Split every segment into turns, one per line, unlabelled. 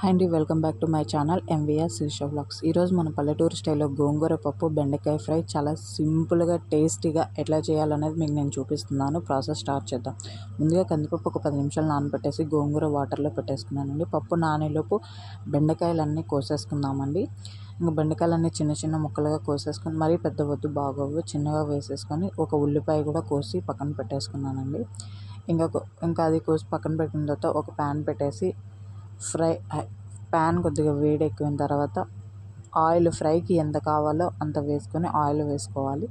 Hi అండి welcome back to my channel MVR Sheersha blogs ఈరోజు మన పల్లెటూరు స్టైల్లో గోంగూర పప్పు బెండకాయ ఫ్రై చాలా సింపుల్గా టేస్టీగా ఎట్లా చేయాలనేది మీకు నేను చూపిస్తున్నాను. ప్రాసెస్ స్టార్ట్ చేద్దాం. ముందుగా కందిపప్పు ఒక పది నిమిషాలు నానబెట్టేసి గోంగూర వాటర్లో పెట్టేసుకున్నానండి. పప్పు నానేలోపు బెండకాయలన్నీ కోసేసుకుందామండి. ఇంకా బెండకాయలన్నీ చిన్న చిన్న ముక్కలుగా కోసేసుకొని మరీ పెద్ద వద్దు బాగోవు చిన్నగా వేసేసుకొని ఒక ఉల్లిపాయ కూడా కోసి పక్కన పెట్టేసుకున్నానండి. ఇంకా ఇంకా అది కోసి పక్కన పెట్టిన తర్వాత ఒక ప్యాన్ పెట్టేసి ఫ్రై ప్యాన్ కొద్దిగా వేడి ఎక్కువైన తర్వాత ఆయిల్ ఫ్రైకి ఎంత కావాలో అంత వేసుకొని ఆయిల్ వేసుకోవాలి.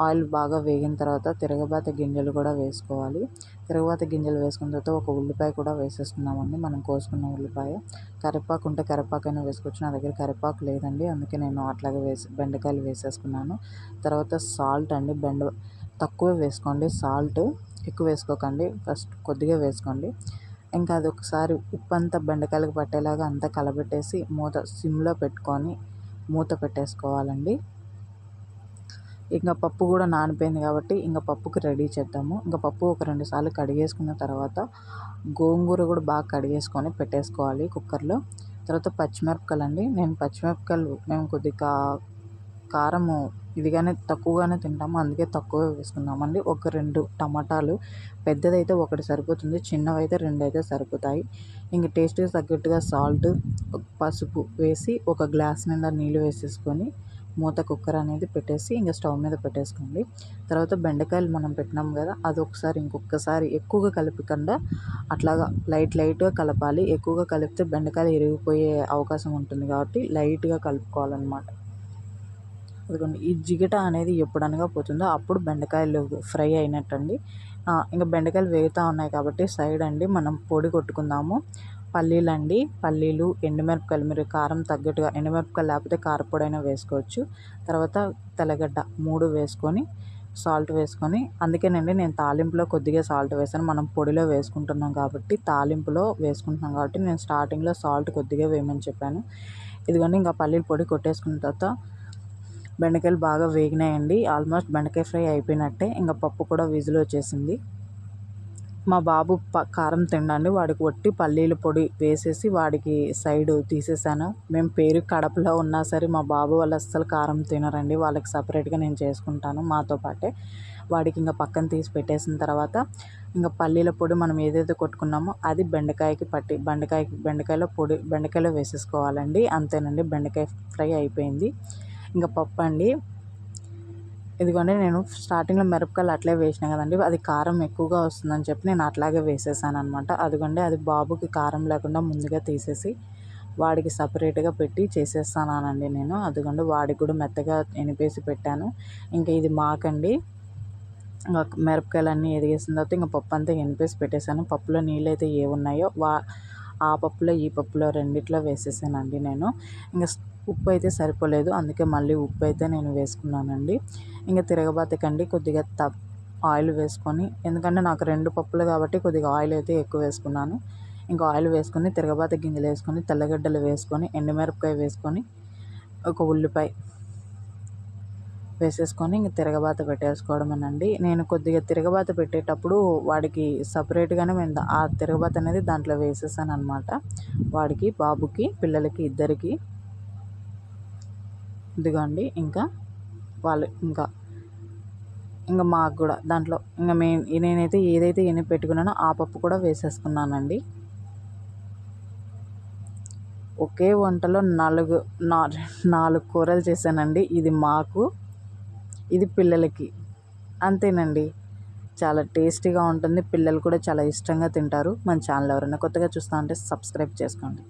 ఆయిల్ బాగా వేగిన తర్వాత తిరగబాత గింజలు కూడా వేసుకోవాలి. తిరగబాత గింజలు వేసుకున్న తర్వాత ఒక ఉల్లిపాయ కూడా వేసేసుకున్నామండి మనం కోసుకున్న ఉల్లిపాయ. కరివేపాకు ఉంటే కరివేపాకైనా వేసుకోవచ్చు. నా దగ్గర కరివేపాకు లేదండి. అందుకే నేను అట్లాగే వేసి బెండకాయలు వేసేసుకున్నాను. తర్వాత సాల్ట్ అండి. బెండ తక్కువ వేసుకోండి. సాల్ట్ ఎక్కువ వేసుకోకండి. ఫస్ట్ కొద్దిగా వేసుకోండి. ఇంకా అది ఒకసారి ఉప్పు అంతా బెండకాయలకు పట్టేలాగా అంతా కలబెట్టేసి మూత సిమ్లో పెట్టుకొని మూత పెట్టేసుకోవాలండి. ఇంకా పప్పు కూడా నానిపోయింది కాబట్టి ఇంకా పప్పుకి రెడీ చేద్దాము. ఇంకా పప్పు ఒక రెండు సార్లు కడిగేసుకున్న తర్వాత గోంగూర కూడా బాగా కడిగేసుకొని పెట్టేసుకోవాలి కుక్కర్లో. తర్వాత పచ్చిమిరపకాయలు అండి నేను పచ్చిమిరపకాయలు మేము కొద్దిగా కారము ఇదిగానే తక్కువగానే తింటాము. అందుకే తక్కువ వేసుకున్నామండి ఒక రెండు టమాటాలు పెద్దదైతే ఒకటి సరిపోతుంది చిన్నవైతే రెండు అయితే సరిపోతాయి. ఇంక టేస్ట్కి తగ్గట్టుగా సాల్ట్ పసుపు వేసి ఒక గ్లాస్ నిండా నీళ్ళు వేసేసుకొని మూత కుక్కర్ అనేది పెట్టేసి ఇంకా స్టవ్ మీద పెట్టేసుకోండి. తర్వాత బెండకాయలు మనం పెట్టినాం కదా అది ఒకసారి ఇంకొకసారి ఎక్కువగా కలపకుండా అట్లాగా లైట్ లైట్గా కలపాలి. ఎక్కువగా కలిపితే బెండకాయలు ఇరిగిపోయే అవకాశం ఉంటుంది కాబట్టి లైట్గా కలుపుకోవాలన్నమాట. అదిగోండి ఈ జిగట అనేది ఎప్పుడనగా పోతుందో అప్పుడు బెండకాయలు ఫ్రై అయినట్టండి. ఇంకా బెండకాయలు వేగుతూ ఉన్నాయి కాబట్టి సైడ్ అండి మనం పొడి కొట్టుకుందాము. పల్లీలు అండి పల్లీలు ఎండుమిరపకాయలు మీరు కారం తగ్గట్టుగా ఎండుమిరపకాయలు లేకపోతే కారపొడైనా అయినా వేసుకోవచ్చు. తర్వాత తెల్లగడ్డ మూడు వేసుకొని సాల్ట్ వేసుకొని అందుకేనండి నేను తాలింపులో కొద్దిగా సాల్ట్ వేసాను. మనం పొడిలో వేసుకుంటున్నాం కాబట్టి తాలింపులో వేసుకుంటున్నాం కాబట్టి నేను స్టార్టింగ్లో సాల్ట్ కొద్దిగా వేయమని చెప్పాను. ఇదిగోండి ఇంకా పల్లీల పొడి కొట్టేసుకున్న తర్వాత బెండకాయలు బాగా వేగినాయండి. ఆల్మోస్ట్ బెండకాయ ఫ్రై అయిపోయినట్టే. ఇంకా పప్పు కూడా విజిల్ వచ్చేసింది. మా బాబు ప కారం తినండి వాడికి వట్టి పల్లీల పొడి వేసేసి వాడికి సైడ్ తీసేసాను. మేము పేరు కడపలో ఉన్నా సరే మా బాబు వాళ్ళు అస్సలు కారం తినరండి. వాళ్ళకి సపరేట్గా నేను చేసుకుంటాను మాతో పాటే. వాడికి ఇంకా పక్కన తీసి పెట్టేసిన తర్వాత ఇంకా పల్లీల పొడి మనం ఏదైతే కొట్టుకున్నామో అది బెండకాయకి పట్టి బెండకాయకి బెండకాయలో పొడి బెండకాయలో వేసేసుకోవాలండి. అంతేనండి బెండకాయ ఫ్రై అయిపోయింది. ఇంకా పప్పు అండి ఇదిగోండి నేను స్టార్టింగ్లో మిరపకాయలు అట్లే వేసిన కదండి అది కారం ఎక్కువగా వస్తుందని చెప్పి నేను అట్లాగే వేసేసాను అనమాట అదిగోండి అది బాబుకి కారం లేకుండా ముందుగా తీసేసి వాడికి సపరేట్గా పెట్టి చేసేస్తానండి నేను. అదిగోండి వాడికి కూడా మెత్తగా ఎనిపేసి పెట్టాను. ఇంకా ఇది మాకండి. ఇంకా మిరపకాయలన్నీ ఎదిగేసిన తర్వాత ఇంకా పప్పు అంతా ఎనిపేసి పెట్టేశాను. పప్పులో నీళ్ళు అయితే ఏ ఉన్నాయో వా ఆ పప్పులో ఈ పప్పులో రెండిట్లో వేసేసానండి నేను. ఇంకా ఉప్పు అయితే సరిపోలేదు. అందుకే మళ్ళీ ఉప్పు అయితే నేను వేసుకున్నానండి. ఇంకా తిరగబాతకండి. కొద్దిగా త ఆయిల్ వేసుకొని ఎందుకంటే నాకు రెండు పప్పులు కాబట్టి కొద్దిగా ఆయిల్ అయితే ఎక్కువ వేసుకున్నాను. ఇంకా ఆయిల్ వేసుకొని తిరగబాత గింజలు వేసుకొని తెల్లగడ్డలు వేసుకొని ఎండుమిరపకాయ వేసుకొని ఒక ఉల్లిపాయ వేసేసుకొని ఇంక తిరగబాత పెట్టేసుకోవడమేనండి. నేను కొద్దిగా తిరగబాత పెట్టేటప్పుడు వాడికి సపరేట్గానే మేము ఆ తిరగబాత అనేది దాంట్లో వేసేసాను అనమాట వాడికి బాబుకి పిల్లలకి ఇద్దరికి. ఇదిగోండి ఇంకా వాళ్ళు ఇంకా ఇంకా మాకు కూడా దాంట్లో ఇంకా మే నేనైతే ఏదైతే ఎన్ని పెట్టుకున్నానో ఆ పప్పు కూడా వేసేసుకున్నానండి. ఒకే వంటలో నాలుగు నాలుగు కూరలు చేశానండి. ఇది మాకు ఇది పిల్లలకి. అంతేనండి. చాలా టేస్టీగా ఉంటుంది. పిల్లలు కూడా చాలా ఇష్టంగా తింటారు. మన ఛానల్ ఎవరైనా కొత్తగా చూస్తా ఉంటే సబ్స్క్రైబ్ చేసుకోండి.